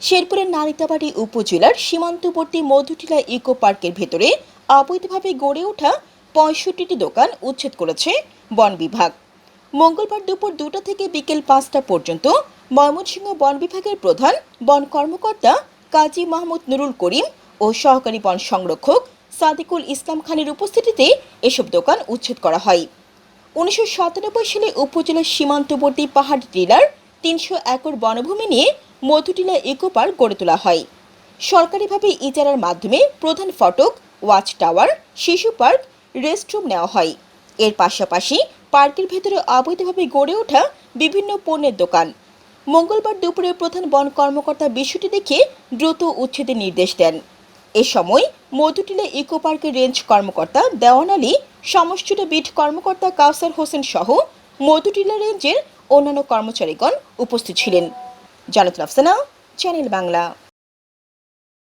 শেরপুরের নারিতাবাড়ি উপজেলার সীমান্তবর্তী মধুটিলা ইকো পার্কের ভেতরে অবৈধভাবে গড়ে ওঠা পঁয়ষট্টিটি দোকান উচ্ছেদ করেছে বন বিভাগ। মঙ্গলবার দুপুর দুটা থেকে বিকেল পাঁচটা পর্যন্ত ময়মনসিংহ বন বিভাগের প্রধান বন কর্মকর্তা কাজী মাহমুদ নুরুল করিম ও সহকারী বন সংরক্ষক সাদিকুল ইসলাম খানের উপস্থিতিতে এসব দোকান উচ্ছেদ করা হয়। উনিশশো সাতানব্বই সালে উপজেলার সীমান্তবর্তী পাহাড় টিলার তিনশো একর বনভূমি নিয়ে মধুটিলা ইকো পার্ক গড়ে তোলা হয়। সরকারিভাবে ইজারার মাধ্যমে প্রধান ফটক ওয়াচ টাওয়ার শিশু পার্ক, রেস্টরুম নেওয়া হয়। এর পাশাপাশি পার্কের ভেতরে অবৈধভাবে গড়ে ওঠা বিভিন্ন পণ্যের দোকান। মঙ্গলবার দুপুরে প্রধান বন কর্মকর্তা বিষয়টি দেখে দ্রুত উচ্ছেদের নির্দেশ দেন। এ সময় মধুটিলা ইকো পার্কের রেঞ্জ কর্মকর্তা দেওয়ান আলী, সমষ্টিত বিট কর্মকর্তা কাউসার হোসেন সহ মধুটিলা রেঞ্জের অন্যান্য কর্মচারীগণ উপস্থিত ছিলেন। জানাতুল আফসানা চ্যানেল বাংলা